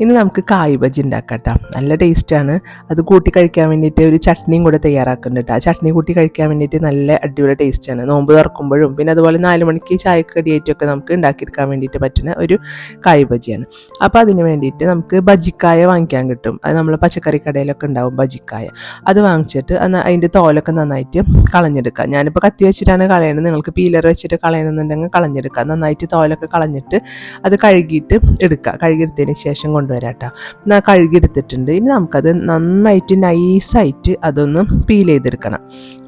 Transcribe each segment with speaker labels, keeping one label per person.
Speaker 1: ഇന്ന് നമുക്ക് കായ് ബജി ഉണ്ടാക്കാം കേട്ടോ നല്ല ടേസ്റ്റാണ്. അത് കൂട്ടി കഴിക്കാൻ വേണ്ടിയിട്ട് ഒരു ചട്നിയും കൂടെ തയ്യാറാക്കുന്നുണ്ട് കേട്ടോ. ആ ചട്നി കൂട്ടി കഴിക്കാൻ വേണ്ടിയിട്ട് നല്ല അടിപൊളി ടേസ്റ്റാണ്. നോമ്പ് തുറക്കുമ്പോഴും പിന്നെ അതുപോലെ നാല് മണിക്ക് ചായക്കടിയായിട്ടൊക്കെ നമുക്ക് ഉണ്ടാക്കിയെടുക്കാൻ വേണ്ടിയിട്ട് പറ്റുന്ന ഒരു കായ് ബജിയാണ്. അപ്പോൾ അതിന് വേണ്ടിയിട്ട് നമുക്ക് ബജിക്കായ വാങ്ങിക്കാൻ കിട്ടും. അത് നമ്മൾ പച്ചക്കറി കടയിലൊക്കെ ഉണ്ടാവും ബജിക്കായ. അത് വാങ്ങിച്ചിട്ട് അതിന്റെ തോലൊക്കെ നന്നായിട്ട് കളഞ്ഞെടുക്കുക ഞാനിപ്പോൾ കത്തി വെച്ചിട്ടാണ് കളയണത്. നിങ്ങൾക്ക് പീലർ വെച്ചിട്ട് കളയണമെന്നുണ്ടെങ്കിൽ കളഞ്ഞെടുക്കുക നന്നായിട്ട് തോലൊക്കെ കളഞ്ഞിട്ട് അത് കഴുകിയിട്ട് എടുക്കുക കഴുകിയെടുത്തതിന് ശേഷം കൊണ്ടുവരാം കേട്ടോ കഴുകിയെടുത്തിട്ടുണ്ട്. ഇനി നമുക്കത് നന്നായിട്ട് നൈസായിട്ട് അതൊന്ന് പീൽ ചെയ്തെടുക്കണം.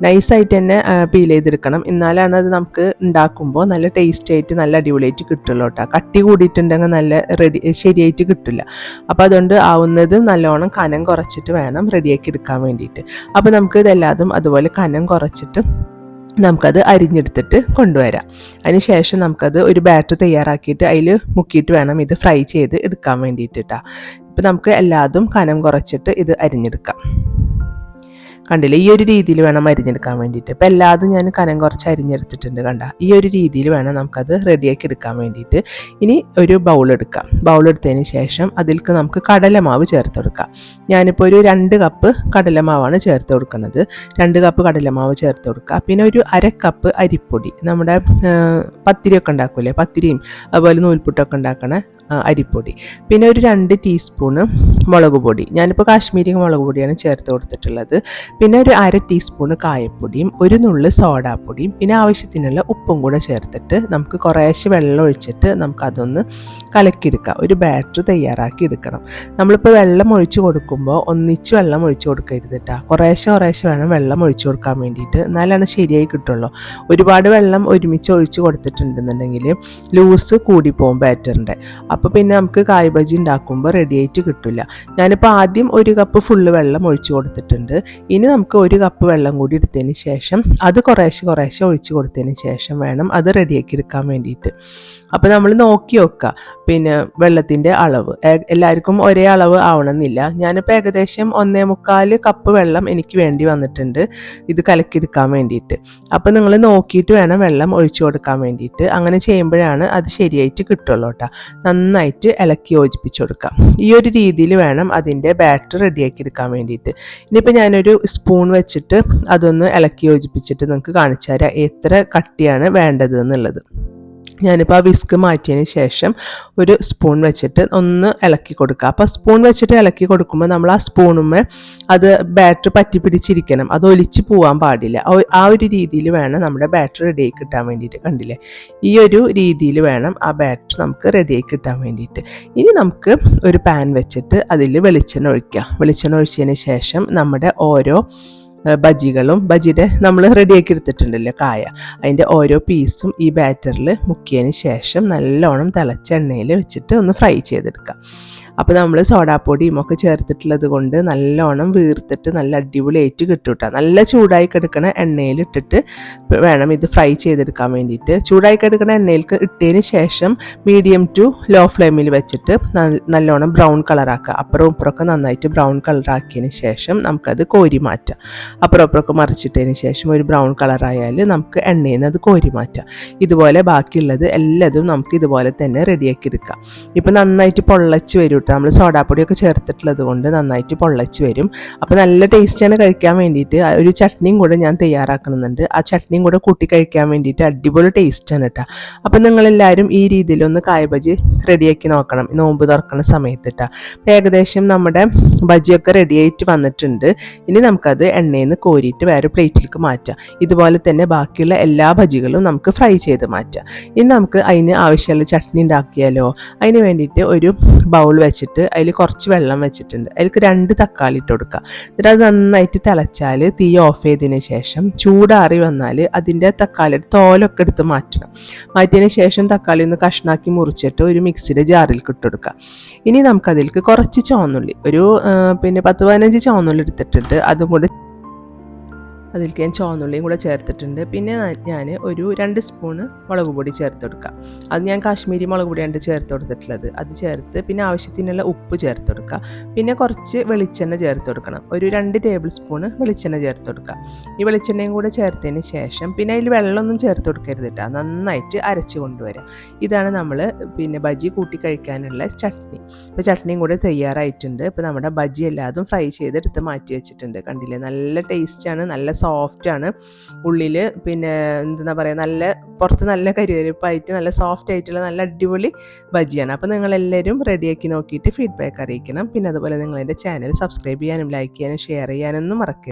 Speaker 1: നൈസായിട്ട് തന്നെ പീൽ ചെയ്തെടുക്കണം. എന്നാലാണ് അത് നമുക്ക് ഉണ്ടാക്കുമ്പോൾ നല്ല ടേസ്റ്റ് ആയിട്ട് നല്ല അടിപൊളിയായിട്ട് കിട്ടുള്ളൂ കേട്ടോ കട്ടി കൂടിയിട്ടുണ്ടെങ്കിൽ നല്ല റെഡി ശരിയായിട്ട് കിട്ടില്ല. അപ്പോൾ അതുകൊണ്ട് ആവുന്നതും നല്ലോണം കനം കുറച്ചിട്ട് വേണം റെഡിയാക്കി എടുക്കാൻ വേണ്ടിയിട്ട്. അപ്പോൾ നമുക്ക് ഇതെല്ലാതും അതുപോലെ കനം കുറച്ചിട്ട് നമുക്കത് അരിഞ്ഞെടുത്തിട്ട് കൊണ്ടുവരാം. അതിന് ശേഷം നമുക്കത് ഒരു ബാറ്റർ തയ്യാറാക്കിയിട്ട് അതിൽ മുക്കിയിട്ട് വേണം ഇത് ഫ്രൈ ചെയ്ത് എടുക്കാൻ വേണ്ടിയിട്ട് കേട്ടോ ഇപ്പം നമുക്ക് എല്ലാതും കനം കുറച്ചിട്ട് ഇത് അരിഞ്ഞെടുക്കാം. കണ്ടില്ലേ? ഈ ഒരു രീതിയിൽ വേണം അരിഞ്ഞെടുക്കാൻ വേണ്ടിയിട്ട്. ഇപ്പം എല്ലാതും ഞാൻ കനം കുറച്ച് അരിഞ്ഞെടുത്തിട്ടുണ്ട് കണ്ട. ഈ ഒരു രീതിയിൽ വേണം നമുക്കത് റെഡിയാക്കി എടുക്കാൻ വേണ്ടിയിട്ട്. ഇനി ഒരു ബൗൾ എടുക്കാം. ബൗൾ എടുത്തതിന് ശേഷം അതിൽക്ക് നമുക്ക് കടലമാവ് ചേർത്ത് കൊടുക്കാം. ഞാനിപ്പോൾ ഒരു രണ്ട് കപ്പ് കടലമാവാണ് ചേർത്ത് കൊടുക്കുന്നത്. രണ്ട് കപ്പ് കടലമാവ് ചേർത്ത് കൊടുക്കുക പിന്നെ ഒരു അര കപ്പ് അരിപ്പൊടി. നമ്മുടെ പത്തിരിയൊക്കെ ഉണ്ടാക്കൂലേ? പത്തിരിയും അതുപോലെ നൂൽപുട്ടൊക്കെ ഉണ്ടാക്കണ അരിപ്പൊടി. പിന്നെ ഒരു രണ്ട് ടീസ്പൂണ് മുളക് പൊടി. ഞാനിപ്പോൾ കാശ്മീരി മുളക് പൊടിയാണ് ചേർത്ത് കൊടുത്തിട്ടുള്ളത്. പിന്നെ ഒരു അര ടീസ്പൂണ് കായപ്പൊടിയും ഒരു നുള്ള് സോഡാപ്പൊടിയും പിന്നെ ആവശ്യത്തിനുള്ള ഉപ്പും കൂടെ ചേർത്തിട്ട് നമുക്ക് കുറേശ്ശെ വെള്ളം ഒഴിച്ചിട്ട് നമുക്കതൊന്ന് കലക്കിയെടുക്കാം. ഒരു ബാറ്റർ തയ്യാറാക്കി എടുക്കണം. നമ്മളിപ്പോൾ വെള്ളം ഒഴിച്ചു കൊടുക്കുമ്പോൾ ഒന്നിച്ച് വെള്ളം ഒഴിച്ചു കൊടുക്കരുത് കേട്ടോ കുറേശ്ശെ കുറേശ്ശെ വേണം വെള്ളം ഒഴിച്ചു കൊടുക്കാൻ വേണ്ടിയിട്ട്. എന്നാലാണ് ശരിയായി കിട്ടുള്ളൂ. ഒരുപാട് വെള്ളം ഒരുമിച്ച് ഒഴിച്ച് കൊടുത്തിട്ടുണ്ടെന്നുണ്ടെങ്കിൽ ലൂസ് കൂടിപ്പോവും ബാറ്ററിന്റെ അപ്പോൾ പിന്നെ നമുക്ക് കായ് ബജി ഉണ്ടാക്കുമ്പോൾ റെഡി ആയിട്ട് കിട്ടില്ല ഞാനിപ്പോൾ ആദ്യം ഒരു കപ്പ് ഫുള്ള് വെള്ളം ഒഴിച്ചു കൊടുത്തിട്ടുണ്ട്. ഇനി നമുക്ക് ഒരു കപ്പ് വെള്ളം കൂടി എടുത്തതിന് ശേഷം അത് കുറേശ്ശെ കുറേശ്ശെ ഒഴിച്ചു കൊടുത്തതിന് ശേഷം വേണം അത് റെഡിയാക്കി എടുക്കാൻ വേണ്ടിയിട്ട്. അപ്പോൾ നമ്മൾ നോക്കി വെക്കുക പിന്നെ വെള്ളത്തിന്റെ അളവ്. എല്ലാവർക്കും ഒരേ അളവ് ആവണമെന്നില്ല. ഞാനിപ്പോൾ ഏകദേശം ഒന്നേ മുക്കാൽ കപ്പ് വെള്ളം എനിക്ക് വേണ്ടി വന്നിട്ടുണ്ട്. ഇത് കലക്കിയെടുക്കാൻ വേണ്ടിയിട്ട്. അപ്പോൾ നിങ്ങൾ നോക്കിയിട്ട് വേണം വെള്ളം ഒഴിച്ചു കൊടുക്കാൻ വേണ്ടിയിട്ട്. അങ്ങനെ ചെയ്യുമ്പോഴാണ് അത് ശരിയായിട്ട് കിട്ടുള്ളൂ കേട്ടോ. നന്നായിട്ട് ഇളക്കി യോജിപ്പിച്ചു കൊടുക്കാം. ഈ ഒരു രീതിയിൽ വേണം അതിന്റെ ബാറ്റർ റെഡിയാക്കി എടുക്കാൻ വേണ്ടിയിട്ട്. ഇനിയിപ്പോൾ ഞാനൊരു സ്പൂൺ വെച്ചിട്ട് അതൊന്ന് ഇളക്കി യോജിപ്പിച്ചിട്ട് നിങ്ങൾക്ക് കാണിച്ചു തരാം. എത്ര കട്ടിയാണ് വേണ്ടത് എന്നുള്ളത്. ഞാനിപ്പോൾ ആ വിസ്ക് മാറ്റിയതിന് ശേഷം ഒരു സ്പൂൺ വെച്ചിട്ട് ഒന്ന് ഇളക്കി കൊടുക്കുക. അപ്പോൾ സ്പൂൺ വെച്ചിട്ട് ഇളക്കി കൊടുക്കുമ്പോൾ നമ്മൾ ആ സ്പൂണുമ്മ അത് ബാറ്റർ പറ്റി പിടിച്ചിരിക്കണം. അത് ഒലിച്ച് പോകാൻ പാടില്ല. ആ ഒരു രീതിയിൽ വേണം നമ്മുടെ ബാറ്റർ റെഡിയായി കിട്ടാൻ വേണ്ടിയിട്ട്. കണ്ടില്ലേ? ഈ ഒരു രീതിയിൽ വേണം ആ ബാറ്റർ നമുക്ക് റെഡി റെഡിയായി കിട്ടാൻ വേണ്ടിയിട്ട്. ഇനി നമുക്ക് ഒരു പാൻ വെച്ചിട്ട് അതിൽ വെളിച്ചെണ്ണ ഒഴിക്കുക വെളിച്ചെണ്ണ ഒഴിച്ചതിന് ശേഷം നമ്മുടെ ഓരോ ബജികളും ബജിയുടെ നമ്മൾ റെഡിയാക്കി എടുത്തിട്ടുണ്ടല്ലോ കായ. അതിന്റെ ഓരോ പീസും ഈ ബാറ്ററിൽ മുക്കിയതിന് ശേഷം നല്ലോണം തിളച്ച എണ്ണയിൽ വെച്ചിട്ട് ഒന്ന് ഫ്രൈ ചെയ്തെടുക്കാം. അപ്പോൾ നമ്മൾ സോഡാപ്പൊടിയും ഒക്കെ ചേർത്തിട്ടുള്ളത് കൊണ്ട് നല്ലോണം വീർത്തിട്ട് നല്ല അടിപൊളിയായിട്ട് കിട്ടും കേട്ടോ നല്ല ചൂടായി കിടക്കുന്ന എണ്ണയിൽ ഇട്ടിട്ട് വേണം ഇത് ഫ്രൈ ചെയ്തെടുക്കാൻ വേണ്ടിയിട്ട്. ചൂടായി കിടക്കുന്ന എണ്ണയിൽ ഇട്ടതിന് ശേഷം മീഡിയം ടു ലോ ഫ്ലെയിമിൽ വെച്ചിട്ട് നല്ലോണം ബ്രൗൺ കളറാക്കുക അപ്പുറവും ഇപ്പുറമൊക്കെ നന്നായിട്ട് ബ്രൗൺ കളറാക്കിയതിന് ശേഷം നമുക്കത് കോരി മാറ്റാം. അപ്പുറം അപ്പുറമൊക്കെ മറിച്ചിട്ടതിന് ശേഷം ഒരു ബ്രൗൺ കളറായാൽ നമുക്ക് എണ്ണയിൽ നിന്ന് അത് കോരി മാറ്റാം. ഇതുപോലെ ബാക്കിയുള്ളത് എല്ലാതും നമുക്ക് ഇതുപോലെ തന്നെ റെഡിയാക്കി എടുക്കാം. ഇപ്പോൾ നന്നായിട്ട് പൊള്ളച്ച് വരും കേട്ടോ നമ്മൾ സോഡാപ്പൊടിയൊക്കെ ചേർത്തിട്ടുള്ളത് കൊണ്ട് നന്നായിട്ട് പൊള്ളച്ച് വരും. അപ്പോൾ നല്ല ടേസ്റ്റാണ് കഴിക്കാൻ വേണ്ടിയിട്ട്. ഒരു ചട്നിയും കൂടെ ഞാൻ തയ്യാറാക്കുന്നുണ്ട് ആ ചട്നിയും കൂടെ കൂട്ടി കഴിക്കാൻ വേണ്ടിയിട്ട് അടിപൊളി ടേസ്റ്റാണ് കേട്ടോ അപ്പോൾ നിങ്ങളെല്ലാവരും ഈ രീതിയിലൊന്ന് കായബജി റെഡിയാക്കി നോക്കണം. നോമ്പ് തുറക്കുന്ന സമയത്ത് കേട്ടോ ഏകദേശം നമ്മുടെ ബജിയൊക്കെ റെഡിയായിട്ട് വന്നിട്ടുണ്ട്. ഇനി നമുക്കത് എണ്ണയിൽ നിന്ന് കോരിയിട്ട് വേറെ പ്ലേറ്റിലേക്ക് മാറ്റാം ഇതുപോലെ തന്നെ ബാക്കിയുള്ള എല്ലാ ഭജികളും നമുക്ക് ഫ്രൈ ചെയ്ത് മാറ്റാം ഇനി നമുക്ക് അതിന് ആവശ്യമുള്ള ചട്നി ഉണ്ടാക്കിയാലോ? അതിന് വേണ്ടിയിട്ട് ഒരു ബൗൾ വെച്ചിട്ട് അതിൽ കുറച്ച് വെള്ളം വെച്ചിട്ടുണ്ട്. അതിലേക്ക് രണ്ട് തക്കാളി ഇട്ട് കൊടുക്കുക. എന്നിട്ട് അത് നന്നായിട്ട് തിളച്ചാൽ തീ ഓഫ് ചെയ്തതിന് ശേഷം ചൂടാറി വന്നാൽ അതിന്റെ തക്കാളിയുടെ തോലൊക്കെ എടുത്ത് മാറ്റണം. മാറ്റിയതിന് ശേഷം തക്കാളി ഒന്ന് കഷ്ണാക്കി മുറിച്ചിട്ട് ഒരു മിക്സിയുടെ ജാറിൽ ഇട്ടുകൊടുക്കുക ഇനി നമുക്കതിലേക്ക് കുറച്ച് ചോന്നുള്ളി ഒരു പിന്നെ പത്ത് പതിനഞ്ച് ചോന്നുള്ളി എടുത്തിട്ടുണ്ട്. അതും കൂടി അതിലേക്ക് ഞാൻ ചുവന്നുള്ളിയും കൂടെ ചേർത്തിട്ടുണ്ട്. പിന്നെ ഞാൻ ഒരു രണ്ട് സ്പൂണ് മുളക് പൊടി ചേർത്ത് കൊടുക്കാം അത് ഞാൻ കാശ്മീരി മുളക് പൊടിയാണ് ചേർത്ത് കൊടുത്തിട്ടുള്ളത് അത് ചേർത്ത് പിന്നെ ആവശ്യത്തിനുള്ള ഉപ്പ് ചേർത്ത് കൊടുക്കുക പിന്നെ കുറച്ച് വെളിച്ചെണ്ണ ചേർത്ത് കൊടുക്കണം ഒരു രണ്ട് ടേബിൾ സ്പൂണ് വെളിച്ചെണ്ണ ചേർത്ത് കൊടുക്കുക ഈ വെളിച്ചെണ്ണയും കൂടെ ചേർത്തതിന് ശേഷം പിന്നെ അതിൽ വെള്ളമൊന്നും ചേർത്ത് കൊടുക്കരുത് കേട്ടോ നന്നായിട്ട് അരച്ച് കൊണ്ടുവരാം. ഇതാണ് നമ്മൾ പിന്നെ ബജി കൂട്ടി കഴിക്കാനുള്ള ചട്നി. ഇപ്പോൾ ചട്നിയും കൂടെ തയ്യാറായിട്ടുണ്ട്. ഇപ്പോൾ നമ്മുടെ ബജി എല്ലാതും ഫ്രൈ ചെയ്തെടുത്ത് മാറ്റി വെച്ചിട്ടുണ്ട്. കണ്ടില്ലേ? നല്ല ടേസ്റ്റാണ് നല്ല സോഫ്റ്റാണ് ഉള്ളിൽ പിന്നെ എന്താ പറയുക നല്ല പുറത്ത് നല്ല കരിവേലിപ്പായിട്ട് നല്ല സോഫ്റ്റ് ആയിട്ടുള്ള നല്ല അടിപൊളി ബജിയാണ്. അപ്പോൾ നിങ്ങളെല്ലാവരും റെഡിയാക്കി നോക്കിയിട്ട് ഫീഡ്ബാക്ക് അറിയിക്കണം. പിന്നെ അതുപോലെ നിങ്ങളെന്റെ ചാനൽ സബ്സ്ക്രൈബ് ചെയ്യാനും ലൈക്ക് ചെയ്യാനും ഷെയർ ചെയ്യാനൊന്നും മറക്കരുത്.